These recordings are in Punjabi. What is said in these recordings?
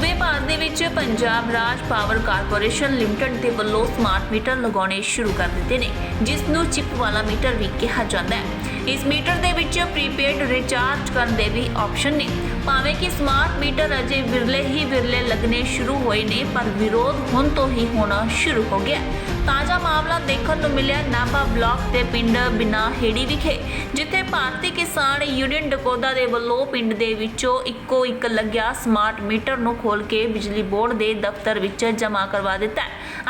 ਸੂਬੇ ਭਾਰਤ ਦੇ ਵਿੱਚ ਪੰਜਾਬ ਰਾਜ ਪਾਵਰ ਕਾਰਪੋਰੇਸ਼ਨ ਲਿਮਟਿਡ ਦੇ ਵੱਲੋਂ ਸਮਾਰਟ ਮੀਟਰ ਲਗਾਉਣੇ ਸ਼ੁਰੂ ਕਰ ਦਿੱਤੇ ਨੇ, ਜਿਸ ਨੂੰ ਚਿਪ ਵਾਲਾ ਮੀਟਰ ਵੀ ਕਿਹਾ ਜਾਂਦਾ ਹੈ। ਇਸ ਮੀਟਰ ਦੇ ਵਿੱਚ ਪ੍ਰੀਪੇਡ ਰਿਚਾਰਜ ਕਰਨ ਦੇ ਵੀ ਆਪਸ਼ਨ ਨੇ। ਭਾਵੇਂ ਕਿ ਸਮਾਰਟ ਮੀਟਰ ਅਜੇ ਵਿਰਲੇ ਹੀ ਵਿਰਲੇ ਲੱਗਣੇ ਸ਼ੁਰੂ ਹੋਏ ਨੇ, ਪਰ ਵਿਰੋਧ ਹੁਣ ਤੋਂ ਹੀ ਹੋਣਾ ਸ਼ੁਰੂ ਹੋ ਗਿਆ ਤਾਜ਼ਾ ਮਾਮਲਾ ਦੇਖਣ ਨੂੰ ਮਿਲਿਆ ਨਾਭਾ ਬਲਾਕ ਦੇ ਪਿੰਡ ਬਿਨਾ ਹੇੜੀ ਵਿਖੇ, ਜਿੱਥੇ ਭਾਰਤੀ ਕਿਸਾਨ ਯੂਨੀਅਨ ਡਕੋਦਾ ਦੇ ਵੱਲੋਂ ਪਿੰਡ ਦੇ ਵਿੱਚੋਂ ਇੱਕੋ ਇੱਕ ਲੱਗਿਆ ਸਮਾਰਟ ਮੀਟਰ ਨੂੰ ਖੋਲ ਕੇ ਬਿਜਲੀ ਬੋਰਡ ਦੇ ਦਫ਼ਤਰ ਵਿੱਚ ਜਮ੍ਹਾਂ ਕਰਵਾ ਦਿੱਤਾ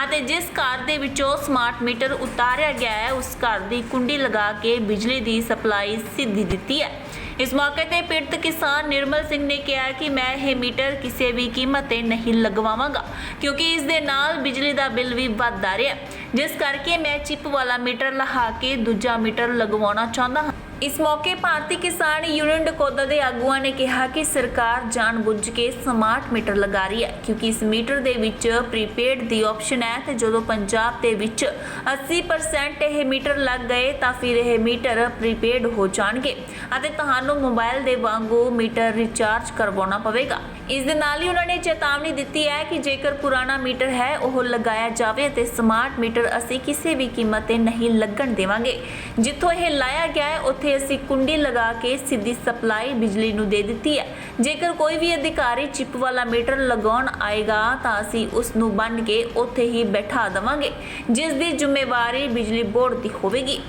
ਅਤੇ ਜਿਸ ਘਰ ਦੇ ਵਿੱਚੋਂ ਸਮਾਰਟ ਮੀਟਰ ਉਤਾਰਿਆ ਗਿਆ ਹੈ, ਉਸ ਘਰ ਦੀ ਕੁੰਡੀ ਲਗਾ ਕੇ ਬਿਜਲੀ ਦੀ ਸਪਲਾਈ ਸਿੱਧੀ ਦਿੱਤੀ ਹੈ। ਇਸ ਮੌਕੇ ਤੇ ਪੀੜਤ ਕਿਸਾਨ ਨਿਰਮਲ ਸਿੰਘ ਨੇ ਕਿਹਾ ਕਿ ਮੈਂ ਇਹ ਮੀਟਰ ਕਿਸੇ ਵੀ ਕੀਮਤ ਤੇ ਨਹੀਂ ਲਗਵਾਵਾਂਗਾ, ਕਿਉਂਕਿ ਇਸ ਦੇ ਨਾਲ ਬਿਜਲੀ ਦਾ ਬਿੱਲ ਵੀ ਵੱਧਦਾ ਰਿਹਾ। ਜਿਸ ਕਰਕੇ ਮੈਂ ਚਿਪ ਵਾਲਾ ਮੀਟਰ ਲਹਾ ਕੇ ਦੂਜਾ ਮੀਟਰ ਲਗਵਾਉਣਾ ਚਾਹੁੰਦਾ ਹਾਂ। ਇਸ ਮੌਕੇ ਭਾਰਤੀ ਕਿਸਾਨ ਯੂਨੀਅਨ ਡਕੋਦਾ ਦੇ ਆਗੂਆਂ ਨੇ ਕਿਹਾ ਕਿ ਸਰਕਾਰ ਜਾਣਬੁੱਝ ਕੇ ਸਮਾਰਟ ਮੀਟਰ ਲਗਾ ਰਹੀ ਹੈ, ਕਿਉਂਕਿ ਇਸ ਮੀਟਰ ਦੇ ਵਿੱਚ ਪ੍ਰੀਪੇਡ ਦੀ ਆਪਸ਼ਨ ਹੈ ਤੇ ਜਦੋਂ ਪੰਜਾਬ ਦੇ ਵਿੱਚ 80% ਇਹ ਮੀਟਰ ਲੱਗ ਗਏ ਤਾਂ ਫਿਰ ਇਹ ਮੀਟਰ ਪ੍ਰੀਪੇਡ ਹੋ ਜਾਣਗੇ ਅਤੇ ਤੁਹਾਨੂੰ ਮੋਬਾਈਲ ਦੇ ਵਾਂਗੂ ਮੀਟਰ ਰਿਚਾਰਜ ਕਰਵਾਉਣਾ ਪਵੇਗਾ। ਇਸ ਦੇ ਨਾਲ ਹੀ ਉਹਨਾਂ ਨੇ ਚੇਤਾਵਨੀ ਦਿੱਤੀ ਹੈ ਕਿ ਜੇਕਰ ਪੁਰਾਣਾ ਮੀਟਰ ਹੈ, ਉਹ ਲਗਾਇਆ ਜਾਵੇ ਅਤੇ ਸਮਾਰਟ ਮੀਟਰ ਅਸੀਂ ਕਿਸੇ ਵੀ ਕੀਮਤ ਤੇ ਨਹੀਂ ਲੱਗਣ ਦੇਵਾਂਗੇ। ਜਿੱਥੋਂ ਇਹ ਲਾਇਆ ਗਿਆ ਹੈ, ਉੱਥੇ ਅਸੀਂ ਕੁੰਡੀ ਲਗਾ ਕੇ ਸਿੱਧੀ ਸਪਲਾਈ ਬਿਜਲੀ ਨੂੰ ਦੇ ਦਿੱਤੀ ਹੈ। ਜੇਕਰ ਕੋਈ ਵੀ ਅਧਿਕਾਰੀ ਚਿਪ ਵਾਲਾ ਮੀਟਰ ਲਗਾਉਣ ਆਏਗਾ ਤਾਂ ਅਸੀਂ ਉਸ ਨੂੰ ਬੰਨ ਕੇ ਉੱਥੇ ਹੀ ਬੈਠਾ ਦੇਵਾਂਗੇ, ਜਿਸ ਦੀ ਜ਼ਿੰਮੇਵਾਰੀ ਬਿਜਲੀ ਬੋਰਡ ਦੀ ਹੋਵੇਗੀ।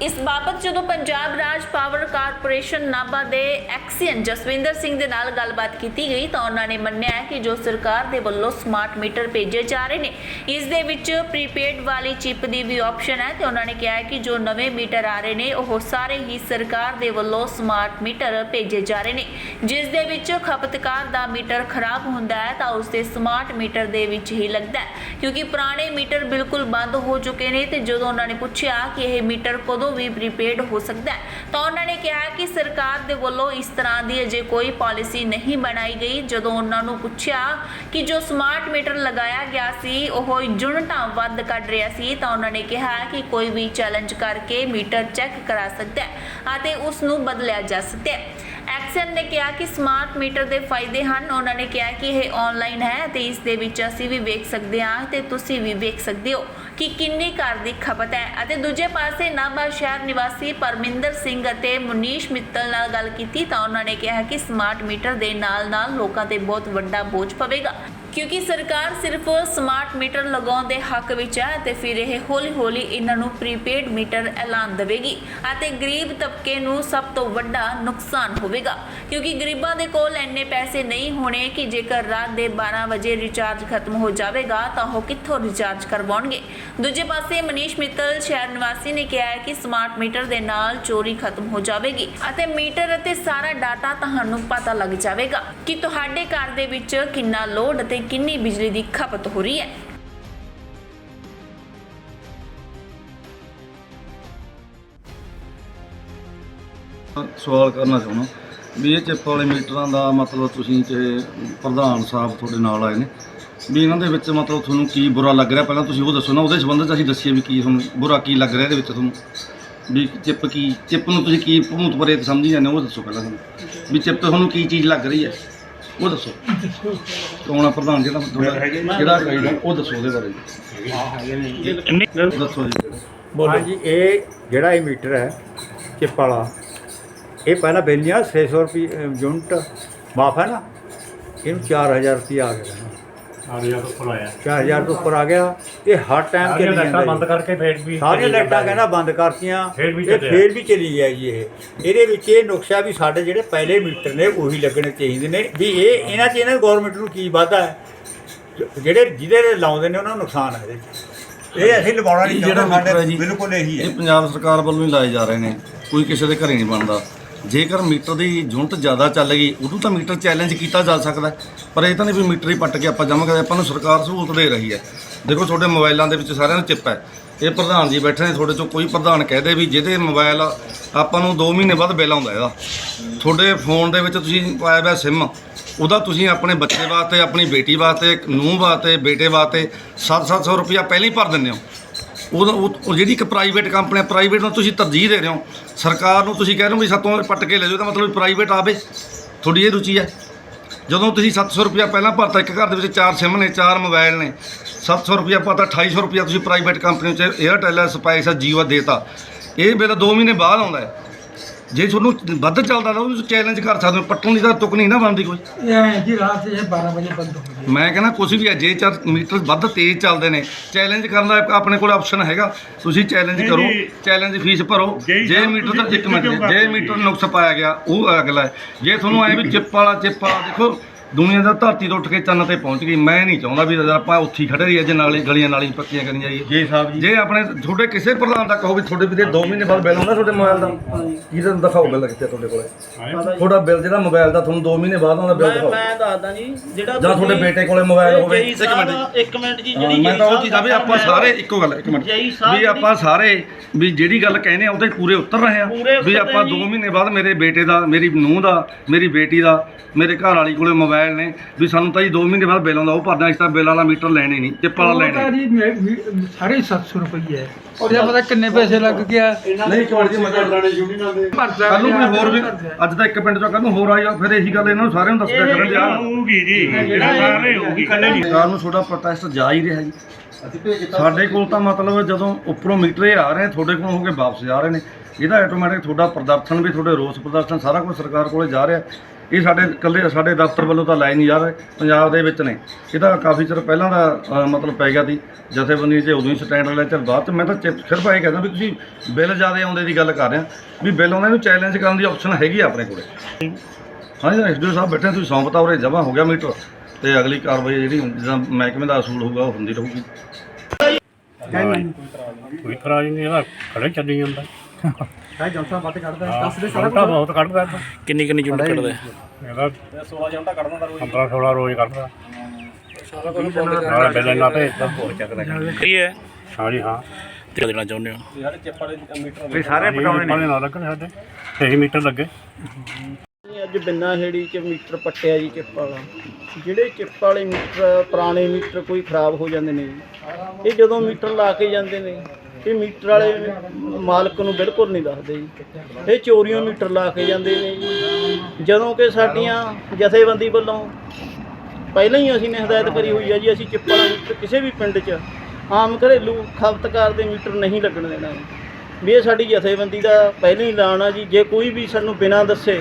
ਇਸ ਬਾਬਤ ਜਦੋਂ ਪੰਜਾਬ ਰਾਜ ਪਾਵਰ ਕਾਰਪੋਰੇਸ਼ਨ ਨਾਭਾ ਦੇ ਐਕਸੀਅਨ ਜਸਵਿੰਦਰ ਸਿੰਘ ਦੇ ਨਾਲ ਗੱਲਬਾਤ ਕੀਤੀ ਗਈ ਤਾਂ ਉਹਨਾਂ ਨੇ ਮੰਨਿਆ ਹੈ ਕਿ ਜੋ ਸਰਕਾਰ ਦੇ ਵੱਲੋਂ ਸਮਾਰਟ ਮੀਟਰ ਭੇਜੇ ਜਾ ਰਹੇ ਨੇ, ਇਸ ਦੇ ਵਿੱਚ ਪ੍ਰੀਪੇਡ ਵਾਲੀ ਚਿਪ ਦੀ ਵੀ ਆਪਸ਼ਨ ਹੈ ਤੇ ਉਹਨਾਂ ਨੇ ਕਿਹਾ ਹੈ ਕਿ ਜੋ ਨਵੇਂ ਮੀਟਰ ਆ ਰਹੇ ਨੇ, ਉਹ ਸਾਰੇ ਹੀ ਸਰਕਾਰ ਦੇ ਵੱਲੋਂ ਸਮਾਰਟ ਮੀਟਰ ਭੇਜੇ ਜਾ ਰਹੇ ਨੇ। ਜਿਸ ਦੇ ਵਿੱਚ ਖਪਤਕਾਰ ਦਾ ਮੀਟਰ ਖਰਾਬ ਹੁੰਦਾ ਹੈ ਤਾਂ ਉਸ ਦੇ ਸਮਾਰਟ ਮੀਟਰ ਦੇ ਵਿੱਚ ਹੀ ਲੱਗਦਾ ਹੈ, ਕਿਉਂਕਿ ਪੁਰਾਣੇ ਮੀਟਰ ਬਿਲਕੁਲ ਬੰਦ ਹੋ ਚੁੱਕੇ ਨੇ ਤੇ ਜਦੋਂ ਉਹਨਾਂ ਨੇ ਪੁੱਛਿਆ ਕਿ ਇਹ ਮੀਟਰ ਕਦੋਂ ਵੀ ਪ੍ਰੀਪੇਡ ਹੋ ਸਕਦਾ ਹੈ। ਤਾਂ ਉਹਨਾਂ ਨੇ ਕਿਹਾ ਕਿ ਸਰਕਾਰ ਦੇ ਵੱਲੋਂ ਇਸ ਤਰ੍ਹਾਂ ਦੀ ਅਜੇ ਕੋਈ ਪਾਲਿਸੀ ਨਹੀਂ ਬਣਾਈ ਗਈ। ਜਦੋਂ ਉਹਨਾਂ ਨੂੰ ਪੁੱਛਿਆ ਕਿ ਜੋ ਸਮਾਰਟ ਮੀਟਰ ਲਗਾਇਆ ਗਿਆ ਸੀ, ਉਹ ਯੂਨਿਟਾਂ ਵੱਧ ਕੱਢ ਰਿਹਾ ਸੀ, ਤਾਂ ਉਹਨਾਂ ਨੇ ਕਿਹਾ ਕਿ ਕੋਈ ਵੀ ਚੈਲੰਜ ਕਰਕੇ ਮੀਟਰ ਚੈੱਕ ਕਰਾ ਸਕਦਾ ਹੈ ਅਤੇ ਉਸ ਨੂੰ ਬਦਲਿਆ ਜਾ ਸਕਦਾ ਹੈ। ਐਕਸਨ ਨੇ ਕਿਹਾ ਕਿ ਸਮਾਰਟ ਮੀਟਰ ਦੇ ਫਾਇਦੇ ਹਨ। ਉਹਨਾਂ ਨੇ ਕਿਹਾ ਕਿ ਇਹ ਆਨਲਾਈਨ ਹੈ ਤੇ ਇਸ ਦੇ ਵਿੱਚ ਅਸੀਂ ਵੀ ਵੇਖ ਸਕਦੇ ਹਾਂ ਤੇ ਤੁਸੀਂ ਵੀ ਵੇਖ ਸਕਦੇ ਹੋ ਕਿ ਕਿੰਨੀ ਘਰ ਦੀ ਖਪਤ ਹੈ। ਅਤੇ ਦੂਜੇ ਪਾਸੇ ਨਾਭਾ ਸ਼ਹਿਰ ਨਿਵਾਸੀ ਪਰਮਿੰਦਰ ਸਿੰਘ ਅਤੇ ਮੁਨੀਸ਼ ਮਿੱਤਲ ਨਾਲ ਗੱਲ ਕੀਤੀ ਤਾਂ ਉਹਨਾਂ ਨੇ ਕਿਹਾ ਕਿ ਸਮਾਰਟ ਮੀਟਰ ਦੇ ਨਾਲ-ਨਾਲ ਲੋਕਾਂ ਤੇ ਬਹੁਤ ਵੱਡਾ ਬੋਝ ਪਵੇਗਾ। ਕਿਉਂਕਿ ਸਰਕਾਰ ਸਿਰਫ ਸਮਾਰਟ ਮੀਟਰ ਲਗਾਉਣ ਦੇ ਹੱਕ ਵਿੱਚ ਹੈ ਤੇ ਫਿਰ ਇਹ ਹੌਲੀ-ਹੌਲੀ ਇਹਨਾਂ ਨੂੰ ਪ੍ਰੀਪੇਡ ਮੀਟਰ ਐਲਾਨ ਦੇਵੇਗੀ ਅਤੇ ਗਰੀਬ ਤਬਕੇ ਨੂੰ ਸਭ ਤੋਂ ਵੱਡਾ ਨੁਕਸਾਨ ਹੋਵੇਗਾ। ਕਿਉਂਕਿ ਗਰੀਬਾਂ ਦੇ ਕੋਲ ਐਨੇ ਪੈਸੇ ਨਹੀਂ ਹੋਣੇ ਕਿ ਜੇਕਰ ਰਾਤ ਦੇ 12 ਵਜੇ ਰਿਚਾਰਜ ਖਤਮ ਹੋ ਜਾਵੇਗਾ ਤਾਂ ਉਹ ਕਿੱਥੋਂ ਰਿਚਾਰਜ ਕਰਵਾਉਣਗੇ? ਦੂਜੇ ਪਾਸੇ ਮਨੀਸ਼ ਮਿੱਤਲ, ਸ਼ਹਿਰ ਨਿਵਾਸੀ ਨੇ ਕਿਹਾ ਹੈ ਕਿ ਸਮਾਰਟ ਮੀਟਰ ਦੇ ਨਾਲ ਚੋਰੀ ਖਤਮ ਹੋ ਜਾਵੇਗੀ ਅਤੇ ਮੀਟਰ ਅਤੇ ਸਾਰਾ ਡਾਟਾ ਤੁਹਾਨੂੰ ਪਤਾ ਲੱਗ ਜਾਵੇਗਾ ਕਿ ਤੁਹਾਡੇ ਘਰ ਦੇ ਵਿੱਚ ਕਿੰਨਾ ਲੋਡ ਅਤੇ ਕਿੰਨੀ ਬਿਜਲੀ ਦੀ ਖਪਤ ਹੋ ਰਹੀ ਹੈ? ਸਵਾਲ ਕਰਨਾ ਚਾਹੁੰਦਾ। ਵੀ ਇਹ ਚਿੱਪ ਵਾਲੇ ਮੀਟਰਾਂ ਦਾ ਮਤਲਬ ਤੁਸੀਂ ਕਿ ਪ੍ਰਧਾਨ ਸਾਹਿਬ ਤੁਹਾਡੇ ਨਾਲ ਆਏ ਨੇ। ਵੀ ਇਹਨਾਂ ਦੇ ਵਿੱਚ ਮਤਲਬ ਤੁਹਾਨੂੰ ਕੀ ਬੁਰਾ ਲੱਗ ਰਿਹਾ? ਪਹਿਲਾਂ ਤੁਸੀਂ ਉਹ ਦੱਸੋ ਨਾ, ਉਹਦੇ ਸੰਬੰਧ 'ਚ ਅਸੀਂ ਦੱਸੀਏ ਵੀ ਕੀ ਤੁਹਾਨੂੰ ਬੁਰਾ ਕੀ ਲੱਗ ਰਿਹਾ ਇਹਦੇ ਵਿੱਚ ਤੁਹਾਨੂੰ। ਵੀ ਚਿੱਪ ਕੀ, ਚਿੱਪ ਨੂੰ ਤੁਸੀਂ ਕੀ ਭੂਤ ਪਰੇਤ ਸਮਝੀ ਜਾਂਦੇ ਹੋ? ਉਹ ਦੱਸੋ ਪਹਿਲਾਂ ਤੁਹਾਨੂੰ ਵੀ ਚਿੱਪ ਤੁਹਾਨੂੰ ਕੀ ਚੀਜ਼ ਲੱਗ ਰਹੀ ਹੈ? ਉਹ ਦੱਸੋ। ਕੌਣ ਆ ਪ੍ਰਧਾਨ ਜਿਹੜਾ ਤੁਹਾਡਾ ਜਿਹੜਾ ਕਹੀਦਾ ਉਹ ਦੱਸੋ ਉਹਦੇ ਬਾਰੇ। ਦੱਸੋ ਜੀ। ਹਾਂਜੀ ਇਹ ਜਿਹੜਾ ਇਹ ਮੀਟਰ ਹੈ ਚਿੱਪ ਵਾਲਾ ਇਹ ਪਹਿਲਾਂ ਬੈਲੀਆਂ 600 ਰੁਪਏ ਯੂਨਿਟ ਮਾਫ ਹੈ ਨਾ ਇਹਨੂੰ 4000 ਰੁਪਏ ਆ ਗਿਆ। ਆ ਗਿਆ ਤਾਂ ਉੱਪਰ ਆਇਆ। 4000 ਤੋਂ ਉੱਪਰ ਆ ਗਿਆ ਇਹ ਹਰ ਟਾਈਮ ਸਾਰੀਆਂ ਚੱਲੀ ਲਾਈਟਾਂ ਬੰਦ ਜੀ। ਕਰਕੇ ਫੇਰ ਵੀ ਸਾਰੀਆਂ ਲਾਈਟਾਂ ਕਹਿੰਦਾ ਬੰਦ ਕਰਤੀਆਂ ਫੇਰ ਵੀ ਇਹ ਚੱਲਿਆ। ਫੇਰ ਵੀ ਚਲੀ ਗਿਆ ਜੀ ਇਹ। ਇਹਦੇ ਵਿੱਚ ਇਹ ਨੁਕਸ਼ਾ ਵੀ ਸਾਡੇ ਜਿਹੜੇ ਪਹਿਲੇ ਮੀਟਰ ਨੇ ਉਹੀ ਲੱਗਣੇ ਚਾਹੀਦੇ ਨੇ ਵੀ ਇਹ ਇਹਨਾਂ 'ਚ ਇਹਨਾਂ ਗਵਰਨਮੈਂਟ ਨੂੰ ਕੀ ਵਾਧਾ ਹੈ। ਜਿਹੜੇ ਜਿਹਦੇ ਲਾਉਂਦੇ ਨੇ ਉਹਨਾਂ ਨੂੰ ਨੁਕਸਾਨ ਹੈ ਇਹਦੇ 'ਚ। ਇਹ ਅਸੀਂ ਲਵਾਉਣਾ ਨਹੀਂ ਇਹ ਜਿਹੜਾ ਚਾਹੁੰਦੇ ਮੀਟਰ ਹੈ ਸਾਡੇ ਜੀ ਬਿਲਕੁਲ ਇਹੀ ਹੈ। ਇਹ ਪੰਜਾਬ ਸਰਕਾਰ ਵੱਲੋਂ ਹੀ ਲਾਏ ਜਾ ਰਹੇ ਨੇ। ਕੋਈ ਕਿਸੇ ਦੇ ਘਰੇ ਨਹੀਂ ਬਣਦਾ। ਜੇਕਰ ਮੀਟਰ ਦੀ ਯੂਨਿਟ ਜ਼ਿਆਦਾ ਚੱਲ ਗਈ ਉਦੋਂ ਤਾਂ ਮੀਟਰ ਚੈਲੰਜ ਕੀਤਾ ਜਾ ਸਕਦਾ ਪਰ ਇਹ ਤਾਂ ਨਹੀਂ ਵੀ ਮੀਟਰ ਹੀ ਪੱਟ ਕੇ ਆਪਾਂ ਜਮ੍ਹਾਂ ਕਰਦੇ, ਆਪਾਂ ਨੂੰ ਸਰਕਾਰ ਸਹੂਲਤ ਦੇ ਰਹੀ ਹੈ। ਦੇਖੋ, ਤੁਹਾਡੇ ਮੋਬਾਈਲਾਂ ਦੇ ਵਿੱਚ ਸਾਰਿਆਂ ਨੂੰ ਚਿੱਪ ਹੈ। ਇਹ ਪ੍ਰਧਾਨ ਜੀ ਬੈਠੇ ਨੇ, ਤੁਹਾਡੇ ਚੋਂ ਕੋਈ ਪ੍ਰਧਾਨ ਕਹਦੇ ਵੀ ਜਿਹਦੇ ਮੋਬਾਈਲ ਆਪਾਂ ਨੂੰ 2 ਮਹੀਨੇ ਬਾਅਦ ਬਿੱਲ ਆਉਂਦਾ ਇਹਦਾ ਤੁਹਾਡੇ ਫੋਨ ਦੇ ਵਿੱਚ ਤੁਸੀਂ ਪਾਇਆ ਹੋਇਆ ਸਿਮ ਉਹਦਾ ਤੁਸੀਂ ਆਪਣੇ ਬੱਚੇ ਵਾਸਤੇ, ਆਪਣੀ ਬੇਟੀ ਵਾਸਤੇ, ਨੂੰਹ ਵਾਸਤੇ, ਬੇਟੇ ਵਾਸਤੇ 7-700 ਰੁਪਇਆ ਪਹਿਲਾਂ ਹੀ ਭਰ ਦਿੰਦੇ ਹੋ। ਉਹ ਉਹ ਜਿਹੜੀ ਇੱਕ ਪ੍ਰਾਈਵੇਟ ਕੰਪਨੀ ਪ੍ਰਾਈਵੇਟ ਨੂੰ ਤੁਸੀਂ ਤਰਜੀਹ ਦੇ ਰਹੇ ਹੋ। ਸਰਕਾਰ ਨੂੰ ਤੁਸੀਂ ਕਹਿ ਰਹੇ ਹੋ ਵੀ ਸਾਤੋਂ ਪੱਟ ਕੇ ਲੈ ਜਾਓ ਤਾਂ ਮਤਲਬ ਪ੍ਰਾਈਵੇਟ ਆਵੇ। ਤੁਹਾਡੀ ਇਹ ਰੁਚੀ ਹੈ। ਜਦੋਂ ਤੁਸੀਂ 700 ਰੁਪਇਆ ਪਹਿਲਾਂ ਭਰਤਾ, ਇੱਕ ਘਰ ਦੇ ਵਿੱਚ ਚਾਰ ਸਿਮ ਨੇ, ਚਾਰ ਮੋਬਾਈਲ ਨੇ 700 ਰੁਪਇਆ ਭਰਤਾ 2800 ਰੁਪਇਆ ਤੁਸੀਂ ਪ੍ਰਾਈਵੇਟ ਕੰਪਨੀ 'ਚ 에ਅਰਟੈਲ ਹੈ ਸਪਾਈਸ ਹੈ ਜੀਓ ਦੇਤਾ। ਇਹ ਬਿੱਲ 2 ਮਹੀਨੇ ਬਾਅਦ ਆਉਂਦਾ ਹੈ। ਜੇ ਤੁਹਾਨੂੰ ਵੱਧ ਚੱਲਦਾ ਤਾਂ ਉਹਨੂੰ ਚੈਲੰਜ ਕਰ ਸਕਦੇ ਹੋ ਪੱਟਣ ਦੀ ਤਾਂ ਤੁਕ ਨਹੀਂ ਨਾ ਬਣਦੀ ਕੋਈ। ਇਹ ਹੈ ਜੀ ਰਾਤ ਇਹ 12 ਵਜੇ ਬੰਦ ਹੋ ਗਈ ਮੈਂ ਕਹਿੰਦਾ ਕੁਝ ਵੀ ਹੈ ਜੇ ਚਾਰ ਮੀਟਰ ਵੱਧ ਤੇਜ਼ ਚੱਲਦੇ ਨੇ ਚੈਲੰਜ ਕਰਨ ਦਾ ਆਪਣੇ ਕੋਲ ਆਪਸ਼ਨ ਹੈਗਾ। ਤੁਸੀਂ ਚੈਲੰਜ ਕਰੋ ਚੈਲੰਜ ਫੀਸ ਭਰੋ। ਜੇ ਮੀਟਰ ਦਾ ਇੱਕ ਮਿੰਟ ਜੀ, ਜੇ ਮੀਟਰ ਨੁਕਸ ਪਾਇਆ ਗਿਆ ਉਹ ਅਗਲਾ ਹੈ। ਜੇ ਤੁਹਾਨੂੰ ਐ ਵੀ ਚਿੱਪ ਵਾਲਾ ਚਿੱਪ ਵਾਲਾ ਦੇਖੋ ਦੁਨੀਆ ਦਾ ਧਰਤੀ ਤੋਂ ਉੱਠ ਕੇ ਚੰਨ ਤੇ ਪਹੁੰਚ ਗਈ। ਮੈਂ ਨਹੀਂ ਚਾਹੁੰਦਾ ਵੀ ਆਪਾਂ ਉੱਥੇ ਹੀ ਖੜੇ ਰਹੀਏ ਜੇ ਨਾਲੇ ਗਲੀਆਂ ਨਾਲੀਆਂ ਪੱਕੀਆਂ ਕਰੀ ਜਾਈਏ। ਜੀ ਸਾਹਿਬ ਜੀ। ਜੇ ਆਪਣੇ ਤੁਹਾਡੇ ਕਿਸੇ ਪ੍ਰਧਾਨ ਦਾ ਕਹੋ ਵੀ ਤੁਹਾਡੇ ਵੀਰੇ 2 ਮਹੀਨੇ ਬਾਅਦ ਬਿੱਲ ਆਉਂਦਾ ਤੁਹਾਡੇ ਮੋਬਾਈਲ ਦਾ? ਕੀ ਤੁਹਾਨੂੰ ਦਿਖਾਓ ਬਿੱਲ ਕਿੱਥੇ ਤੁਹਾਡੇ ਕੋਲੇ? ਤੁਹਾਡਾ ਬਿੱਲ ਜਿਹੜਾ ਮੋਬਾਈਲ ਦਾ ਤੁਹਾਨੂੰ 2 ਮਹੀਨੇ ਬਾਅਦ ਆਉਂਦਾ ਬਿੱਲ ਮੈਂ ਦਿਖਾਓ। ਮੈਂ ਦੱਸਦਾ ਜੀ ਜਿਹੜਾ ਜਾਂ ਤੁਹਾਡੇ ਬੇਟੇ ਕੋਲੇ ਮੋਬਾਈਲ ਹੋਵੇ। ਇੱਕ ਮਿੰਟ ਇੱਕ ਮਿੰਟ ਜੀ ਜਿਹੜੀ ਮੈਂ ਤਾਂ ਉਹ ਸਾਹਿਬ ਚੀਜ਼ਾਂ ਵੀ ਆਪਾਂ ਸਾਰੇ ਇੱਕੋ ਗੱਲ ਇੱਕ ਮਿੰਟ। ਵੀ ਆਪਾਂ ਸਾਰੇ ਵੀ ਜਿਹੜੀ ਗੱਲ ਕਹਿੰਦੇ ਆ ਉਹਦੇ ਪੂਰੇ ਉਤਰ ਰਹੇ ਆ। ਵੀ ਆਪਾਂ ਜੀ। 2 ਮਹੀਨੇ ਬਾਅਦ ਮੇਰੇ ਬੇਟੇ ਦਾ ਮੇਰੀ ਨੂੰਹ ਦਾ ਮੇਰੀ ਬੇਟੀ ਦਾ ਮੇਰੇ ਘਰ ਵਾਲੀ ਕੋਲੇ ਮੋਬਾਈਲ ਨੇ ਵੀ ਸਾਨੂੰ ਤਾਂ ਜੀ 2 ਮਹੀਨੇ ਬਾਅਦ ਬਿੱਲ ਆਉਂਦਾ ਉਹ ਭਰਨਾ ਇਸ ਤਾਂ ਬਿੱਲ ਵਾਲਾ ਮੀਟਰ ਲੈਣੇ ਨਹੀਂ ਚਿੱਪ ਵਾਲਾ ਉਹ ਲੈਣੇ ਤਾਂ ਜੀ ਮੇ- ਮੀ- ਸਾਢੇ 700 ਰੁਪਏ ਹੈ। ਔਰ ਇਹ ਪਤਾ ਕਿੰਨੇ ਪੈਸੇ ਲੱਗ ਗਿਆ ਨਹੀਂ ਕੋਲ ਜੀ ਮਤਲਬ ਭਰਦਾ ਕੱਲ ਨੂੰ ਕੋਈ ਹੋਰ ਵੀ ਅੱਜ ਤਾਂ ਇੱਕ ਪਿੰਡ ਚੋਂ ਕੱਲ ਨੂੰ ਹੋਰ ਆਇਆ ਫਿਰ ਇਹੀ ਗੱਲ ਇਹਨਾਂ ਨੂੰ ਸਾਰਿਆਂ ਨੂੰ ਦੱਸਿਆ ਕਰਨ ਦਿਆ ਹੋਊਗੀ ਜੀ ਜਿਹੜਾ ਸਾਰੇ ਹੋਊਗੀ। ਕੱਲੇ ਨਹੀਂ ਸਰਕਾਰ ਨੂੰ ਤੁਹਾਡਾ ਪ੍ਰੋਟੈਸਟ ਜਾ ਹੀ ਰਿਹਾ ਜੀ। ਸਾਡੇ ਕੋਲ ਤਾਂ ਮਤਲਬ ਜਦੋਂ ਉੱਪਰੋਂ ਮੀਟਰ ਇਹ ਆ ਰਹੇ ਤੁਹਾਡੇ ਕੋਲ ਹੋ ਕੇ ਵਾਪਸ ਜਾ ਰਹੇ ਨੇ। ਇਹਦਾ ਆਟੋਮੈਟਿਕ ਤੁਹਾਡਾ ਪ੍ਰਦਰਸ਼ਨ ਵੀ ਤੁਹਾਡੇ ਰੋਸ ਪ੍ਰਦਰਸ਼ਨ ਸਾਰਾ ਕੁਝ ਸਰਕਾਰ ਕੋਲੇ ਜਾ ਰਿਹਾ। ਇਹ ਸਾਡੇ ਇਕੱਲੇ ਸਾਡੇ ਦਫ਼ਤਰ ਵੱਲੋਂ ਤਾਂ ਲਾਈ ਨਹੀਂ ਜਾ ਰਹੇ ਪੰਜਾਬ ਦੇ ਵਿੱਚ ਨੇ। ਇਹ ਤਾਂ ਕਾਫੀ ਚਿਰ ਪਹਿਲਾਂ ਦਾ ਅ, ਮਤਲਬ ਪੈ ਗਿਆ ਸੀ। ਜਥੇਬੰਦੀ 'ਚ ਉਦੋਂ ਹੀ ਸਟੈਂਡ ਲੈ ਚਿਰ ਬਾਅਦ 'ਚ ਮੈਂ ਤਾਂ ਚਿ- ਸਿਰਫ ਇਹ ਕਹਿੰਦਾ ਵੀ ਤੁਸੀਂ ਬਿੱਲ ਜ਼ਿਆਦਾ ਆਉਂਦੇ ਦੀ ਗੱਲ ਕਰ ਰਹੇ ਹੋ। ਵੀ ਬਿੱਲ ਉਹਨਾਂ ਨੂੰ ਚੈਲੰਜ ਕਰਨ ਦੀ ਆਪਸ਼ਨ ਹੈਗੀ ਆ ਆਪਣੇ ਕੋਲੇ। ਹਾਂਜੀ ਐਸਡੀਓ ਸਾਹਿਬ ਬੈਠੇ ਤੁਸੀਂ ਸੌਂ ਬਤਾਓ ਰੇ ਜਮਾ ਹੋ ਗਿਆ ਮੀਟਰ। ਤੇ ਅਗਲੀ ਕਾਰਵਾਈ ਜਿਹੜੀ ਜਿੱਦਾਂ ਮਹਿਕਮੇ ਦਾ ਅਸੂਲ ਹੋਊਗਾ ਉਹ ਹੁੰਦੀ ਰਹੂਗੀ। ਕੋਈ ਇਤਰਾਜ਼ ਨਹੀਂ ਇਹਦਾ ਖੜੇ ਚੱਲੀ ਜਾਂਦਾ। ਹੈ। ਜਲਸਾ ਵੱਟ ਕੱਢਦਾ ਸਾਰਾ ਬਹੁਤ ਕੱਢਦਾ ਇਹਦਾ। ਕਿੰਨੀ ਕਿੰਨੀ ਯੂਨਿਟ ਕੱਢਦਾ ਇਹਦਾ 16 ਜੰਟਾ ਕੱਢਦਾ 15 16 ਰੋਜ਼ ਕੱਢਦਾ। ਸਾਰਾ ਬਿੱਲ ਨਾ ਭੇਜਦਾ ਹੋਰ ਚੱਕਦਾ ਕੀ ਹੈ? ਹਾਂਜੀ ਹਾਂ। ਤੇ ਦੇਣਾ ਚਾਹੁੰਦੇ ਹੋ? ਵੀ ਸਾਰੇ ਪਟਾਉਣੇ ਨੇ। ਨਾ ਲੱਗਣ ਸਾਡੇ। 6 ਮੀਟਰ ਲੱਗੇ। ਅੱਜ ਬਿੰਨਾ ਹੇੜੀ ਚ ਮੀਟਰ ਪੱਟਿਆ ਜੀ ਚਿੱਪ ਵਾਲਾ। ਜਿਹੜੇ ਚਿੱਪ ਵਾਲੇ ਮੀਟਰ ਪੁਰਾਣੇ ਮੀਟਰ ਕੋਈ ਖਰਾਬ ਹੋ ਜਾਂਦੇ ਨੇ ਜੀ। ਇਹ ਜਦੋਂ ਮੀਟਰ ਲਾ ਕੇ ਜਾਂਦੇ ਨੇ ਇਹ ਮੀਟਰ ਵਾਲੇ ਮਾਲਕ ਨੂੰ ਬਿਲਕੁਲ ਨਹੀਂ ਦੱਸਦੇ ਜੀ। ਇਹ ਚੋਰੀਆਂ ਮੀਟਰ ਲਾ ਕੇ ਜਾਂਦੇ ਨੇ ਜੀ। ਜਦੋਂ ਕਿ ਸਾਡੀਆਂ ਜਥੇਬੰਦੀ ਵੱਲੋਂ ਪਹਿਲਾਂ ਹੀ ਅਸੀਂ ਨੇ ਹਦਾਇਤ ਕਰੀ ਹੋਈ ਹੈ ਜੀ, ਅਸੀਂ ਚਿੱਪ ਮੀਟਰ ਕਿਸੇ ਵੀ ਪਿੰਡ 'ਚ ਆਮ ਘਰੇਲੂ ਖਪਤਕਾਰ ਦੇ ਮੀਟਰ ਨਹੀਂ ਲੱਗਣ ਦੇਣਾ ਵੀ ਇਹ ਸਾਡੀ ਜਥੇਬੰਦੀ ਦਾ ਪਹਿਲਾਂ ਹੀ ਐਲਾਨ ਆ ਜੀ, ਜੇ ਕੋਈ ਵੀ ਸਾਨੂੰ ਬਿਨਾਂ ਦੱਸੇ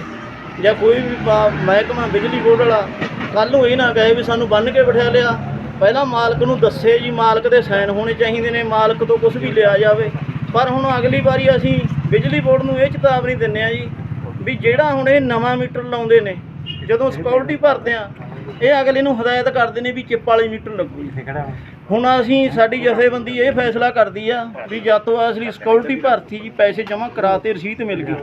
ਜਾਂ ਕੋਈ ਵੀ ਪਾ- ਮਹਿਕਮਾ ਬਿਜਲੀ ਬੋਰਡ ਵਾਲਾ ਕੱਲ ਨੂੰ ਇਹ ਨਾ ਕਹੇ ਵੀ ਸਾਨੂੰ ਬੰਨ ਕੇ ਬਿਠਾ ਲਿਆ ਪਹਿਲਾਂ ਮਾਲਕ ਨੂੰ ਦੱਸੇ ਜੀ, ਮਾਲਕ ਦੇ ਸਾਈਨ ਹੋਣੇ ਚਾਹੀਦੇ ਨੇ, ਮਾਲਕ ਤੋਂ ਕੁਝ ਵੀ ਲਿਆ ਜਾਵੇ। ਪਰ ਹੁਣ ਅਗਲੀ ਵਾਰੀ ਅਸੀਂ ਬਿਜਲੀ ਬੋਰਡ ਨੂੰ ਇਹ ਚੇਤਾਵਨੀ ਦਿੰਨੇ ਆ ਜੀ ਵੀ ਜਿਹੜਾ ਹੁਣ ਇਹ ਨਵਾਂ ਮੀਟਰ ਲਾਉਂਦੇ ਨੇ, ਜਦੋਂ ਸਿਕਿਉਰਿਟੀ ਭਰਦੇ ਆ ਇਹ ਅਗਲੇ ਨੂੰ ਹਦਾਇਤ ਕਰਦੇ ਨੇ ਵੀ ਚਿੱਪ ਵਾਲੀ ਮੀਟਰ ਲੱਗੂ ਜੀ। ਹੁਣ ਅਸੀਂ ਸਾਡੀ ਜਥੇਬੰਦੀ ਇਹ ਫੈਸਲਾ ਕਰਦੀ ਆ ਵੀ ਜਦ ਤੋਂ ਅਸਲੀ ਸਿਕਿਉਰਿਟੀ ਭਰਤੀ ਜੀ ਪੈਸੇ ਜਮ੍ਹਾਂ ਕਰਾਤੇ ਰਸੀਦ ਮਿਲ ਗਈ।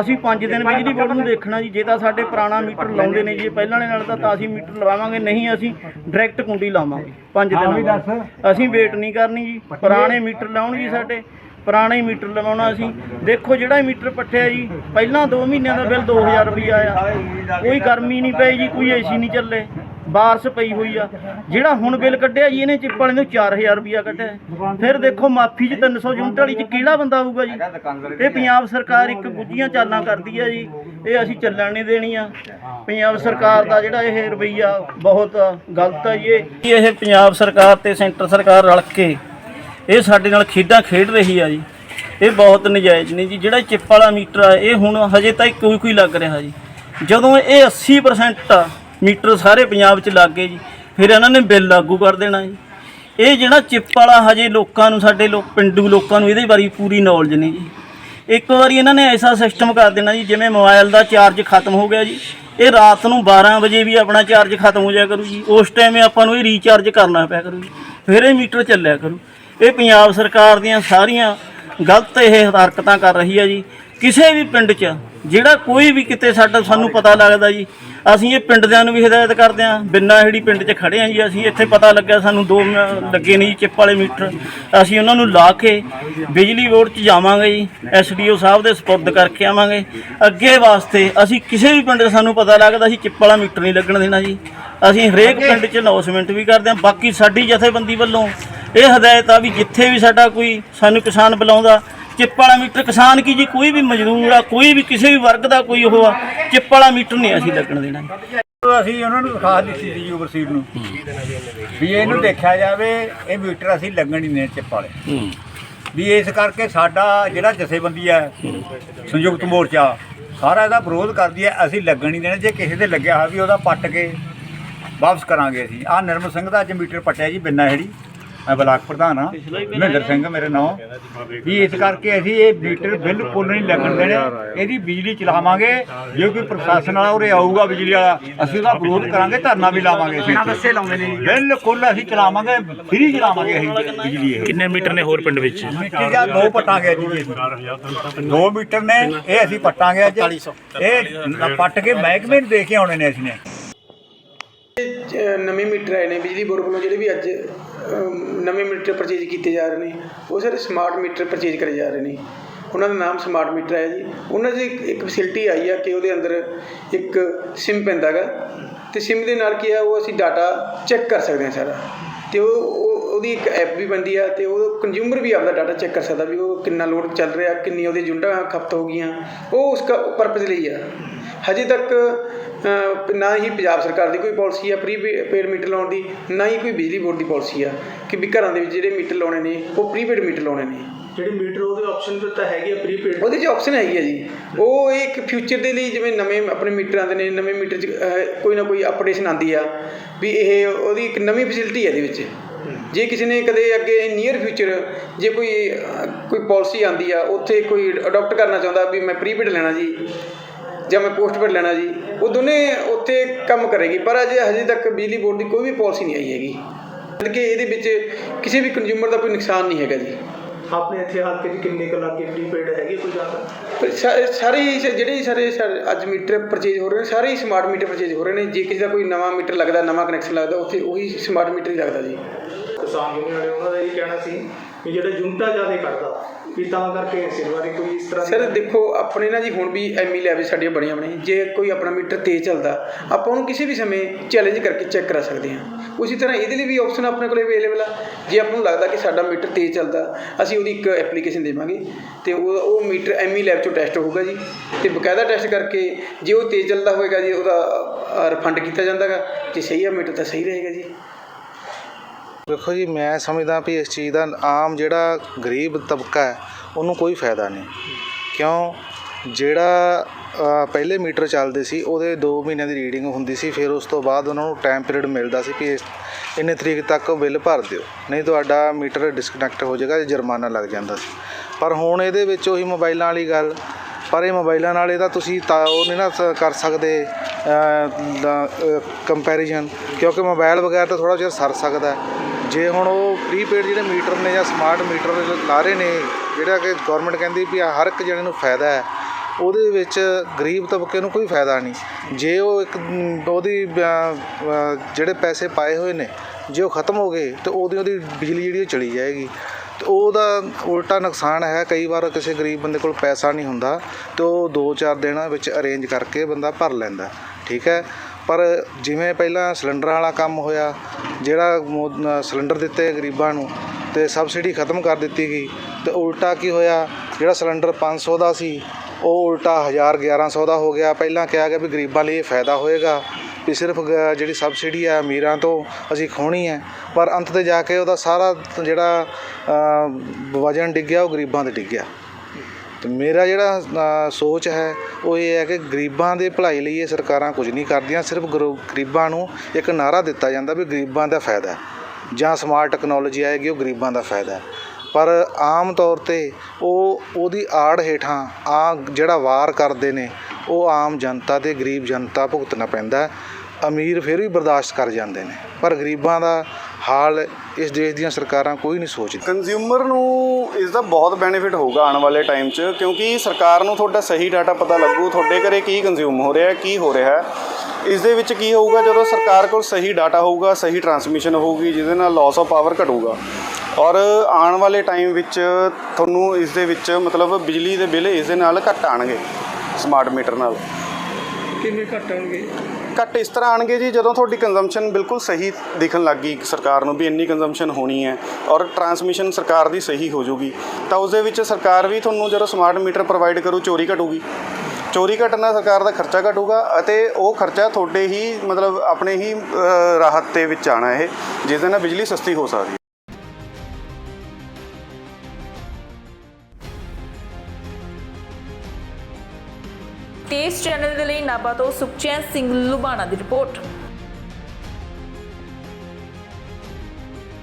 ਅਸੀਂ 5 ਦਿਨ ਬਿਜਲੀ ਬੋਰਡ ਨੂੰ ਦੇਖਣਾ ਜੀ ਜੇ ਤਾਂ ਸਾਡੇ ਪੁਰਾਣਾ ਮੀਟਰ ਲਾਉਂਦੇ ਨੇ ਜੀ ਪਹਿਲਾਂ ਵਾਲੇ ਨਾਲ ਤਾਂ ਤਾਂ ਅਸੀਂ ਮੀਟਰ ਲਵਾਵਾਂਗੇ ਨਹੀਂ ਅਸੀਂ ਡਾਇਰੈਕਟ ਕੁੰਡੀ ਲਾਵਾਂਗੇ 5 ਦਿਨ। ਅਸੀਂ ਵੇਟ ਨਹੀਂ ਕਰਨੀ ਜੀ ਪੁਰਾਣੇ ਮੀਟਰ ਲਾਉਣ ਜੀ ਸਾਡੇ। ਪੁਰਾਣਾ ਹੀ ਮੀਟਰ ਲਵਾਉਣਾ ਅਸੀਂ ਦੇਖੋ ਜਿਹੜਾ ਮੀਟਰ ਪੱਟਿਆ ਜੀ, ਪਹਿਲਾਂ 2 ਮਹੀਨਿਆਂ ਦਾ ਬਿੱਲ 2000 ਰੁਪਈਆ ਆਇਆ। ਕੋਈ ਗਰਮੀ ਨਹੀਂ ਪਈ ਜੀ, ਕੋਈ ਏਸੀ ਨਹੀਂ ਚੱਲੇ। ਬਾਰਿਸ਼ ਪਈ ਹੋਈ ਆ। ਜਿਹੜਾ ਹੁਣ ਬਿੱਲ ਕੱਢਿਆ ਜੀ, ਇਹਨੇ ਚਿੱਪ ਵਾਲੇ ਨੂੰ 4000 ਰੁਪਈਆ ਕੱਢਿਆ। ਫਿਰ ਦੇਖੋ ਮਾਫੀ ਚ 300 ਯੂਨਿਟ ਵਾਲੀ ਚ ਕਿਹੜਾ ਬੰਦਾ ਆਊਗਾ ਜੀ? ਇਹ ਪੰਜਾਬ ਸਰਕਾਰ ਇੱਕ ਗੁੱਝੀਆਂ ਚਾਲਾਂ ਕਰਦੀ ਆ ਜੀ। ਇਹ ਅਸੀਂ ਚੱਲਣ ਨਹੀਂ ਦੇਣੀ ਆ। ਪੰਜਾਬ ਸਰਕਾਰ ਦਾ ਜਿਹੜਾ ਇਹ ਰਵਈਆ ਬਹੁਤ ਗਲਤ ਆ ਜੀ। ਇਹ ਇਹ ਪੰਜਾਬ ਸਰਕਾਰ ਤੇ ਸੈਂਟਰ ਸਰਕਾਰ ਰਲ ਕੇ ਇਹ ਸਾਡੇ ਨਾਲ ਖੇਡਾਂ ਖੇਡ ਰਹੀ ਆ ਜੀ। ਇਹ ਬਹੁਤ ਨਜਾਇਜ਼ ਨੇ ਜੀ। ਜਿਹੜਾ ਚਿੱਪ ਵਾਲਾ ਮੀਟਰ ਆ, ਇਹ ਹੁਣ ਹਜੇ ਤੱਕ ਕੋਈ ਕੋਈ ਲੱਗ ਰਿਹਾ ਜੀ। ਜਦੋਂ ਇਹ 80% ਆ, ਮੀਟਰ ਸਾਰੇ ਪੰਜਾਬ 'ਚ ਲੱਗ ਗਏ ਜੀ, ਫਿਰ ਇਹਨਾਂ ਨੇ ਬਿੱਲ ਲਾਗੂ ਕਰ ਦੇਣਾ ਜੀ। ਇਹ ਜਿਹੜਾ ਚਿੱਪ ਵਾਲਾ ਹਜੇ ਲੋਕਾਂ ਨੂੰ, ਸਾਡੇ ਲੋਕ, ਪਿੰਡੂ ਲੋਕਾਂ ਨੂੰ ਇਹਦੇ ਬਾਰੇ ਪੂਰੀ ਨੌਲੇਜ ਨਹੀਂ ਜੀ। ਇੱਕ ਵਾਰੀ ਇਹਨਾਂ ਨੇ ਐਸਾ ਸਿਸਟਮ ਕਰ ਦੇਣਾ ਜੀ, ਜਿਵੇਂ ਮੋਬਾਈਲ ਦਾ ਚਾਰਜ ਖਤਮ ਹੋ ਗਿਆ ਜੀ। ਇਹ ਰਾਤ ਨੂੰ 12 ਵਜੇ ਵੀ ਆਪਣਾ ਚਾਰਜ ਖਤਮ ਹੋ ਜਾਇਆ ਕਰੂ ਜੀ। ਉਸ ਟਾਈਮ ਆਪਾਂ ਨੂੰ ਇਹ ਰੀਚਾਰਜ ਕਰਨਾ ਪਿਆ ਕਰੂ ਜੀ। ਫਿਰ ਇਹ ਮੀਟਰ ਚੱਲਿਆ ਕਰੂ। ਇਹ ਪੰਜਾਬ ਸਰਕਾਰ ਦੀਆਂ ਸਾਰੀਆਂ ਗਲਤ ਇਹ ਹਰਕਤਾਂ ਕਰ ਰਹੀ ਹੈ ਜੀ। ਕਿਸੇ ਵੀ ਪਿੰਡ 'ਚ ਜਿਹੜਾ ਕੋਈ ਵੀ ਕਿਤੇ ਸਾਡਾ ਸਾਨੂੰ ਪਤਾ ਲੱਗਦਾ ਜੀ ਅਸੀਂ ਇਹ ਪਿੰਡ ਦਿਆਂ ਨੂੰ ਵੀ ਹਦਾਇਤ ਕਰਦੇ ਹਾਂ ਬਿੰਨਾ ਹੇੜੀ ਪਿੰਡ 'ਚ ਖੜੇ ਹਾਂ ਜੀ ਅਸੀਂ ਇੱਥੇ ਪਤਾ ਲੱਗਿਆ ਸਾਨੂੰ ਦੋ ਮ- ਲੱਗੇ ਨੇ ਜੀ ਚਿੱਪ ਵਾਲੇ ਮੀਟਰ। ਅਸੀਂ ਉਹਨਾਂ ਨੂੰ ਲਾ ਕੇ ਬਿਜਲੀ ਬੋਰਡ 'ਚ ਜਾਵਾਂਗੇ ਜੀ ਐਸਡੀਓ ਸਾਹਿਬ ਦੇ ਸਪੁਰਦ ਕਰਕੇ ਆਵਾਂਗੇ। ਅੱਗੇ ਵਾਸਤੇ ਅਸੀਂ ਕਿਸੇ ਵੀ ਪਿੰਡ 'ਚ ਸਾਨੂੰ ਪਤਾ ਲੱਗਦਾ ਅਸੀਂ ਚਿੱਪ ਵਾਲਾ ਮੀਟਰ ਨਹੀਂ ਲੱਗਣ ਦੇਣਾ ਜੀ। ਅਸੀਂ ਹਰੇਕ ਪਿੰਡ 'ਚ ਅਨਾਉਂਸਮੈਂਟ ਵੀ ਕਰਦੇ ਹਾਂ ਬਾਕੀ ਸਾਡੀ ਜਥੇਬੰਦੀ ਵੱਲੋਂ ਇਹ ਹਦਾਇਤ ਆ ਵੀ ਜਿੱਥੇ ਵੀ ਸਾਡਾ ਕੋਈ ਸਾਨੂੰ ਕਿਸਾਨ ਬੁਲਾਉਂਦਾ ਚਿੱਪ ਵਾਲਾ ਮੀਟਰ ਕਿਸਾਨ ਕੀ ਜੀ ਕੋਈ ਵੀ ਮਜ਼ਦੂਰ ਆ ਕੋਈ ਵੀ ਕਿਸੇ ਵੀ ਵਰਗ ਦਾ ਕੋਈ ਉਹ ਆ ਚਿੱਪ ਵਾਲਾ ਮੀਟਰ ਨਹੀਂ ਅਸੀਂ ਲੱਗਣ ਦੇਣਾ ਜੀ। ਅਸੀਂ ਉਹਨਾਂ ਨੂੰ ਦਿਖਾ ਦਿੱਤੀ ਸੀ ਓਵਰਸੀਰ ਨੂੰ ਵੀ ਇਹਨੂੰ ਦੇਖਿਆ ਜਾਵੇ ਇਹ ਮੀਟਰ ਅਸੀਂ ਲੱਗਣ ਹੀ ਨਹੀਂ ਚਿੱਪ ਵਾਲੇ। ਹੂੰ। ਵੀ ਇਸ ਕਰਕੇ ਸਾਡਾ ਜਿਹੜਾ ਜਥੇਬੰਦੀ ਹੈ ਸੰਯੁਕਤ ਮੋਰਚਾ ਸਾਰਾ ਇਹਦਾ ਵਿਰੋਧ ਕਰਦੀ ਹੈ ਅਸੀਂ ਲੱਗਣ ਨਹੀਂ ਦੇਣਾ। ਜੇ ਕਿਸੇ ਦੇ ਲੱਗਿਆ ਹੋਇਆ ਵੀ ਉਹਦਾ ਪੱਟ ਕੇ ਵਾਪਸ ਕਰਾਂਗੇ ਅਸੀਂ। ਆਹ ਨਿਰਮਲ ਸਿੰਘ ਦਾ ਅੱਜ ਮੀਟਰ ਪੱਟਿਆ ਜੀ ਬਿੰਨਾ ਹੈੜੀ ਮੈਂ ਬਲਾਕ ਪ੍ਰਧਾਨ ਹਾਂ। ਮਹਿੰਦਰ ਸਿੰਘ ਮੇਰੇ ਨਾਮ ਵੀ ਇਸ ਕਰਕੇ ਅਸੀਂ ਇਹ ਮੀਟਰ ਬਿਲਕੁਲ ਨਹੀਂ ਲੱਗਣ ਦੇਣੇ। ਇਹਦੀ ਬਿਜਲੀ ਚਲਾਵਾਂਗੇ। ਜੇ ਕੋਈ ਪ੍ਰਸ਼ਾਸਨ ਵਾਲਾ ਉਰੇ ਆਊਗਾ ਬਿਜਲੀ ਵਾਲਾ ਅਸੀਂ ਉਹਦਾ ਵਿਰੋਧ ਕਰਾਂਗੇ ਧਰਨਾ ਵੀ ਲਾਵਾਂਗੇ ਅਸੀਂ। ਦੱਸੇ ਲਾਉਂਦੇ ਨੇ ਬਿਲਕੁਲ ਅਸੀਂ ਚਲਾਵਾਂਗੇ ਫ੍ਰੀ ਚਲਾਵਾਂਗੇ ਅਸੀਂ ਬਿਜਲੀ ਇਹ। ਕਿੰਨੇ ਮੀਟਰ ਨੇ ਹੋਰ ਪਿੰਡ ਵਿੱਚ? ਮਿੱਟੀ ਦਾ ਦੋ ਪਟਾਂਗੇ ਜੀ। ਦੋ ਮੀਟਰ ਨੇ ਇਹ ਅਸੀਂ ਪੱਟਾਂਗੇ ਅੱਜ। ਇਹ ਪੱਟ ਕੇ ਮਹਿਕਮੇ ਨੂੰ ਦੇ ਕੇ ਆਉਣੇ ਨੇ ਅਸੀਂ ਨੇ। ਨਵੇਂ ਮੀਟਰ ਆਏ ਨੇ ਬਿਜਲੀ ਬੋਰਡ ਵੱਲੋਂ ਜਿਹੜੇ ਵੀ ਅੱਜ ਨਵੇਂ ਮੀਟਰ ਪਰਚੇਜ ਕੀਤੇ ਜਾ ਰਹੇ ਨੇ। ਉਹ ਸਾਰੇ ਸਮਾਰਟ ਮੀਟਰ ਪਰਚੇਜ ਕਰੇ ਜਾ ਰਹੇ ਨੇ। ਉਹਨਾਂ ਦਾ ਨਾਮ ਸਮਾਰਟ ਮੀਟਰ ਹੈ ਜੀ। ਉਹਨਾਂ ਦੀ ਇੱਕ- ਫੈਸਿਲਿਟੀ ਆਈ ਆ ਕਿ ਉਹਦੇ ਅੰਦਰ ਇੱਕ ਸਿਮ ਪੈਂਦਾ ਗਾ ਤੇ ਸਿਮ ਦੇ ਨਾਲ ਕੀ ਆ, ਉਹ ਅਸੀਂ ਡਾਟਾ ਚੈੱਕ ਕਰ ਸਕਦੇ ਹਾਂ ਸਾਰਾ। ਤੇ ਉਹ ਉਹਦੀ ਇੱਕ ਐਪ ਵੀ ਬਣਦੀ ਆ ਤੇ ਉਹ ਕੰਜ਼ਿਊਮਰ ਵੀ ਆਪਦਾ ਡਾਟਾ ਚੈੱਕ ਕਰ ਸਕਦਾ ਵੀ ਉਹ ਕਿੰਨਾ ਲੋਡ ਚੱਲ ਰਿਹਾ, ਕਿੰਨੀ ਉਹਦੀ ਯੂਨਿਟਾਂ ਖਪਤ ਹੋ ਗਈਆਂ। ਉਹ ਉਸ ਪਰਪਸ ਲਈ ਆ। ਹਜੇ ਤੱਕ ਨਾ ਹੀ ਪੰਜਾਬ ਸਰਕਾਰ ਦੀ ਕੋਈ ਪਾਲਿਸੀ ਆ ਪ੍ਰੀ ਪੇਡ ਮੀਟਰ ਲਾਉਣ ਦੀ ਨਾ ਹੀ ਕੋਈ ਬਿਜਲੀ ਬੋਰਡ ਦੀ ਪਾਲਿਸੀ ਆ ਕਿ ਵੀ ਘਰਾਂ ਦੇ ਵਿੱਚ ਜਿਹੜੇ ਮੀਟਰ ਲਾਉਣੇ ਨੇ ਉਹ ਪ੍ਰੀਪੇਡ ਮੀਟਰ ਲਾਉਣੇ ਨੇ। ਜਿਹੜੇ ਮੀਟਰ ਉਹਦੇ ਆਪਸ਼ਨ ਤੇ ਤਾਂ ਹੈਗੇ ਆ ਪ੍ਰੀਪੇਡ ਉਹਦੇ 'ਚ ਆਪਸ਼ਨ ਹੈਗੀ ਆ ਜੀ। ਉਹ ਇੱਕ ਫਿਊਚਰ ਦੇ ਲਈ ਜਿਵੇਂ ਨਵੇਂ ਆਪਣੇ ਮੀਟਰ ਆਉਂਦੇ ਨੇ ਨਵੇਂ ਮੀਟਰ 'ਚ ਕੋਈ ਨਾ ਕੋਈ ਅਪਡੇਸ਼ਨ ਆਉਂਦੀ ਆ ਵੀ ਇਹ ਉਹਦੀ ਇੱਕ ਨਵੀਂ ਫੈਸਿਲਿਟੀ ਹੈ ਇਹਦੇ ਵਿੱਚ। ਜੇ ਕਿਸੇ ਨੇ ਕਦੇ ਅੱਗੇ ਨੀਅਰ ਫਿਊਚਰ ਜੇ ਕੋਈ ਕੋਈ ਪਾਲਿਸੀ ਆਉਂਦੀ ਆ ਉੱਥੇ ਕੋਈ ਅਡਾਪਟ ਕਰਨਾ ਚਾਹੁੰਦਾ ਵੀ ਮੈਂ ਪ੍ਰੀਪੇਡ ਲੈਣਾ ਜੀ ਜਾਂ ਮੈਂ ਪੋਸਟਪੇਡ ਲੈਣਾ ਜੀ ਉਹ ਦੋਨੇ ਉੱਥੇ ਕੰਮ ਕਰੇਗੀ ਪਰ ਅਜੇ ਹਜੇ ਤੱਕ ਬਿਜਲੀ ਬੋਰਡ ਦੀ ਕੋਈ ਵੀ ਪਾਲਿਸੀ ਨਹੀਂ ਆਈ ਹੈਗੀ। ਕਿ ਇਹਦੇ ਵਿੱਚ ਕਿਸੇ ਵੀ ਕੰਜ਼ਿਊਮਰ ਦਾ ਕੋਈ ਨੁਕਸਾਨ ਨਹੀਂ ਹੈਗਾ ਜੀ। ਆਪਣੇ ਇੱਥੇ ਹਲਕੇ 'ਚ ਕਿੰਨੇ ਕੁ ਲੱਗੇ ਪ੍ਰੀਪੇਡ ਹੈਗੇ ਕੋਈ ਸਾ- ਸਾਰੇ ਜਿਹੜੇ ਸਾਰੇ ਸਾਰੇ ਅੱਜ ਮੀਟਰ ਪਰਚੇਜ ਹੋ ਰਹੇ ਨੇ ਸਾਰੇ ਹੀ ਸਮਾਰਟ ਮੀਟਰ ਪਰਚੇਜ ਹੋ ਰਹੇ ਨੇ। ਜੇ ਕਿਸੇ ਦਾ ਕੋਈ ਨਵਾਂ ਮੀਟਰ ਲੱਗਦਾ ਨਵਾਂ ਕਨੈਕਸ਼ਨ ਲੱਗਦਾ ਉੱਥੇ ਉਹੀ ਸਮਾਰਟ ਮੀਟਰ ਹੀ ਲੱਗਦਾ ਜੀ। ਕਿਸਾਨ ਯੂਨੀਅਨ ਵਾਲੇ ਉਹਨਾਂ ਦਾ ਇਹ ਕਹਿਣਾ ਸੀ ਕਿ ਜਿਹੜਾ ਯੂਨਿਟਾਂ ਜ਼ਿਆਦਾ ਕੱਢਦਾ, ਵੀ ਤਾਂ ਕਰਕੇ ਸਿਲਵਾਰੀ ਕੋਈ ਇਸ ਤਰ੍ਹਾਂ ਸਰ, ਦੇਖੋ, ਆਪਣੇ ਨਾ ਜੀ ਹੁਣ ਵੀ ਐਮਈ ਲੈਬ ਸਾਡੀਆਂ ਬਣੀਆਂ ਬਣੀਆਂ, ਜੇ ਕੋਈ ਆਪਣਾ ਮੀਟਰ ਤੇਜ਼ ਚੱਲਦਾ, ਆਪਾਂ ਉਹਨੂੰ ਕਿਸੇ ਵੀ ਸਮੇਂ ਚੈਲੰਜ ਕਰਕੇ ਚੈੱਕ ਕਰਾ ਸਕਦੇ ਹਾਂ। ਉਸੇ ਤਰ੍ਹਾਂ ਇਹਦੇ ਲਈ ਵੀ ਆਪਸ਼ਨ ਆਪਣੇ ਕੋਲ ਅਵੇਲੇਬਲ ਆ। ਜੇ ਆਪਾਂ ਨੂੰ ਲੱਗਦਾ ਕਿ ਸਾਡਾ ਮੀਟਰ ਤੇਜ਼ ਚੱਲਦਾ, ਅਸੀਂ ਉਹਦੀ ਇੱਕ ਐਪਲੀਕੇਸ਼ਨ ਦੇਵਾਂਗੇ ਤੇ ਉਹ ਉਹ ਮੀਟਰ ਐਮਈ ਲੈਬ ਚੋਂ ਟੈਸਟ ਹੋਊਗਾ ਜੀ। ਤੇ ਬਕਾਇਦਾ ਟੈਸਟ ਕਰਕੇ ਜੇ ਉਹ ਤੇਜ਼ ਚੱਲਦਾ ਹੋਏਗਾ ਜੀ, ਉਹਦਾ ਰਿਫੰਡ ਕੀਤਾ ਜਾਂਦਾਗਾ। ਜੇ ਸਹੀ ਆ ਮੀਟਰ ਤਾਂ ਸਹੀ ਰਹੇਗਾ ਜੀ। ਦੇਖੋ ਜੀ, ਮੈਂ ਸਮਝਦਾ ਵੀ ਇਸ ਚੀਜ਼ ਦਾ ਆਮ ਜਿਹੜਾ ਗਰੀਬ ਤਬਕਾ ਹੈ, ਉਹਨੂੰ ਕੋਈ ਫਾਇਦਾ ਨਹੀਂ। ਕਿਉਂ? ਜਿਹੜਾ ਪਹਿਲੇ ਮੀਟਰ ਚੱਲਦੇ ਸੀ, ਉਹਦੇ 2 ਮਹੀਨਿਆਂ ਦੀ ਰੀਡਿੰਗ ਹੁੰਦੀ ਸੀ, ਫਿਰ ਉਸ ਤੋਂ ਬਾਅਦ ਉਹਨਾਂ ਨੂੰ ਟਾਈਮ ਪੀਰੀਅਡ ਮਿਲਦਾ ਸੀ ਵੀ ਇਸ, ਇੰਨੇ ਤਰੀਕ ਤੱਕ ਬਿੱਲ ਭਰ ਦਿਓ। ਨਹੀਂ ਤੁਹਾਡਾ ਮੀਟਰ ਡਿਸਕਨੈਕਟ ਹੋ ਜਾਏਗਾ, ਜੁਰਮਾਨਾ ਲੱਗ ਜਾਂਦਾ ਸੀ। ਪਰ ਹੁਣ ਇਹਦੇ ਵਿੱਚ ਉਹੀ ਮੋਬਾਈਲਾਂ ਵਾਲੀ ਗੱਲ, ਪਰ ਇਹ ਮੋਬਾਈਲਾਂ ਨਾਲ ਇਹਦਾ ਤੁਸੀਂ ਤਾਂ ਉਹ ਨਹੀਂ ਨਾ ਸ- ਕਰ ਸਕਦੇ ਕੰਪੈਰੀਜ਼ਨ ਕਿਉਂਕਿ ਮੋਬਾਈਲ ਵਗੈਰ ਤਾਂ ਥੋੜਾ ਜਿਹਾ ਸਰ ਸਕਦਾ ਜੇ ਹੁਣ ਉਹ ਪ੍ਰੀਪੇਡ ਜਿਹੜੇ ਮੀਟਰ ਨੇ ਜਾਂ ਸਮਾਰਟ ਮੀਟਰ ਲਾ ਰਹੇ ਨੇ, ਜਿਹੜਾ ਕਿ ਗਵਰਨਮੈਂਟ ਕਹਿੰਦੀ ਵੀ ਹਰ ਇੱਕ ਜਣੇ ਨੂੰ ਫਾਇਦਾ ਹੈ, ਉਹਦੇ ਵਿੱਚ ਗਰੀਬ ਤਬਕੇ ਨੂੰ ਕੋਈ ਫਾਇਦਾ ਨਹੀਂ। ਜੇ ਉਹ ਇੱਕ, ਉਹਦੀ ਜਿਹੜੇ ਪੈਸੇ ਪਾਏ ਹੋਏ ਨੇ, ਜੇ ਉਹ ਖਤਮ ਹੋ ਗਏ, ਤੇ ਉਹਦੀ ਉਹਦੀ ਬਿਜਲੀ ਜਿਹੜੀ ਉਹ ਚਲੀ ਜਾਏਗੀ। ਤੇ ਉਹਦਾ ਉਲਟਾ ਨੁਕਸਾਨ ਹੈ, ਕਈ ਵਾਰ ਕਿਸੇ ਗਰੀਬ ਬੰਦੇ ਕੋਲ ਪੈਸਾ ਨਹੀਂ ਹੁੰਦਾ, ਤੇ ਉਹ 2-4 ਦਿਨਾਂ ਵਿੱਚ ਅਰੇਂਜ ਕਰਕੇ ਬੰਦਾ ਭਰ ਲੈਂਦਾ। ਠੀਕ ਹੈ? ਪਰ ਜਿਵੇਂ ਪਹਿਲਾਂ ਸਿਲੰਡਰਾਂ ਵਾਲਾ ਕੰਮ ਹੋਇਆ, ਜਿਹੜਾ ਮੋ- ਸਿਲੰਡਰ ਦਿੱਤੇ ਗਰੀਬਾਂ ਨੂੰ ਅਤੇ ਸਬਸਿਡੀ ਖਤਮ ਕਰ ਦਿੱਤੀ ਗਈ ਅਤੇ ਉਲਟਾ ਕੀ ਹੋਇਆ? ਜਿਹੜਾ ਸਿਲੰਡਰ 500 ਦਾ ਸੀ, ਉਹ ਉਲਟਾ 1000 1100 ਦਾ ਹੋ ਗਿਆ। ਪਹਿਲਾਂ ਕਿਹਾ ਗਿਆ ਵੀ ਗਰੀਬਾਂ ਲਈ ਇਹ ਫਾਇਦਾ ਹੋਏਗਾ ਵੀ ਸਿਰਫ ਗ- ਜਿਹੜੀ ਸਬਸਿਡੀ ਹੈ ਅਮੀਰਾਂ ਤੋਂ ਅਸੀਂ ਖੋਣੀ ਹੈ, ਪਰ ਅੰਤ ਤੇ ਜਾ ਕੇ ਉਹਦਾ ਸਾਰਾ ਜਿਹੜਾ ਵਜਨ ਡਿੱਗਿਆ, ਉਹ ਗਰੀਬਾਂ ਤੇ ਡਿੱਗਿਆ। ਤੇ ਮੇਰਾ ਜਿਹੜਾ ਅ, ਸੋਚ ਹੈ ਉਹ ਇਹ ਹੈ ਕਿ ਗਰੀਬਾਂ ਦੇ ਭਲਾਈ ਲਈ ਇਹ ਸਰਕਾਰਾਂ ਕੁਝ ਨਹੀਂ ਕਰਦੀਆਂ ਸਿਰਫ ਗਰੋ- ਗਰੀਬਾਂ ਨੂੰ ਇੱਕ ਨਾਰਾ ਦਿੱਤਾ ਜਾਂਦਾ ਵੀ ਗਰੀਬਾਂ ਦਾ ਫਾਇਦਾ ਹੈ। ਜਾਂ ਸਮਾਰਟ ਟੈਕਨੋਲੋਜੀ ਆਏਗੀ ਉਹ ਗਰੀਬਾਂ ਦਾ ਫਾਇਦਾ ਹੈ। ਪਰ ਆਮ ਤੌਰ ਤੇ ਉਹ ਉਹਦੀ ਆੜ ਹੇਠਾਂ ਆ ਜਿਹੜਾ ਵਾਰ ਕਰਦੇ ਨੇ ਉਹ ਆਮ ਜਨਤਾ ਤੇ ਗਰੀਬ ਜਨਤਾ ਭੁਗਤਣਾ ਪੈਂਦਾ ਹੈ। ਅਮੀਰ ਫਿਰ ਵੀ ਬਰਦਾਸ਼ਤ ਕਰ ਜਾਂਦੇ ਨੇ। ਪਰ ਗਰੀਬਾਂ ਦਾ ਹਾਲ ਇਸ ਦੇਸ਼ ਦੀਆਂ ਸਰਕਾਰਾਂ ਕੋਈ ਨਹੀਂ ਸੋਚਦੀ। ਕੰਜ਼ਿਊਮਰ ਨੂੰ ਇਸ ਦਾ ਬਹੁਤ ਬੈਨੀਫਿਟ ਹੋਊਗਾ ਆਉਣ ਵਾਲੇ ਟਾਈਮ 'ਚ, ਕਿਉਂਕਿ ਸਰਕਾਰ ਨੂੰ ਤੁਹਾਡਾ ਸਹੀ ਡਾਟਾ ਪਤਾ ਲੱਗੂ, ਤੁਹਾਡੇ ਘਰੇ ਕੀ ਕੰਜ਼ਿਊਮ ਹੋ ਰਿਹਾ, ਕੀ ਹੋ ਰਿਹਾ ਇਸ ਦੇ ਵਿੱਚ ਕੀ ਹੋਊਗਾ, ਜਦੋਂ ਸਰਕਾਰ ਕੋਲ ਸਹੀ ਡਾਟਾ ਹੋਊਗਾ, ਸਹੀ ਟਰਾਂਸਮਿਸ਼ਨ ਹੋਊਗੀ, ਜਿਹਦੇ ਨਾਲ ਲਾਸ ਆਫ ਪਾਵਰ ਘਟੂਗਾ। ਔਰ ਆਉਣ ਵਾਲੇ ਟਾਈਮ ਵਿੱਚ ਤੁਹਾਨੂੰ ਇਸ ਦੇ ਵਿੱਚ ਮਤਲਬ ਬਿਜਲੀ ਦੇ ਬਿੱਲ ਇਸ ਦੇ ਨਾਲ ਘੱਟ ਆਣਗੇ ਸਮਾਰਟ ਮੀਟਰ ਨਾਲ। ਕਿਵੇਂ ਘੱਟ ਆਉਣਗੇ? ਘੱਟ ਇਸ ਤਰ੍ਹਾਂ ਆਣਗੇ ਜੀ, ਜਦੋਂ ਤੁਹਾਡੀ ਕੰਜ਼ੰਪਸ਼ਨ ਬਿਲਕੁਲ ਸਹੀ ਦਿਖਣ ਗਈ ਸਰਕਾਰ ਨੂੰ ਵੀ ਇੰਨੀ ਕੰਜ਼ੰਪਸ਼ਨ ਹੋਣੀ ਹੈ ਔਰ ਟਰਾਂਸਮਿਸ਼ਨ ਸਰਕਾਰ ਦੀ ਸਹੀ ਹੋ ਜਾਊਗੀ, ਤਾਂ ਉਸ ਦੇ ਵਿੱਚ ਸਰਕਾਰ ਵੀ ਤੁਹਾਨੂੰ ਜਦੋਂ ਸਮਾਰਟ ਮੀਟਰ ਪ੍ਰੋਵਾਈਡ ਕਰੂ, ਚੋਰੀ ਘਟੂਗੀ। ਚੋਰੀ ਘਟਣਾ ਸਰਕਾਰ ਦਾ ਖਰਚਾ ਘਟੂਗਾ ਅਤੇ ਉਹ ਖਰਚਾ ਤੁਹਾਡੇ ਹੀ ਮਤਲਬ ਆਪਣੇ ਹੀ ਰਾਹਤ ਤੇ ਵਿੱਚ ਆਣਾ ਇਹ, ਜਿਸ ਦੇ ਨਾਲ ਬਿਜਲੀ ਸਸਤੀ ਹੋ ਸਕਦੀ ਦੇਸ਼ ਚੈਨਲ ਦੇ ਲਈ ਨਾਭਾ ਤੋਂ ਸੁਖਚੈਨ ਸਿੰਘ ਲੁਬਾਣਾ ਦੀ ਰਿਪੋਰਟ।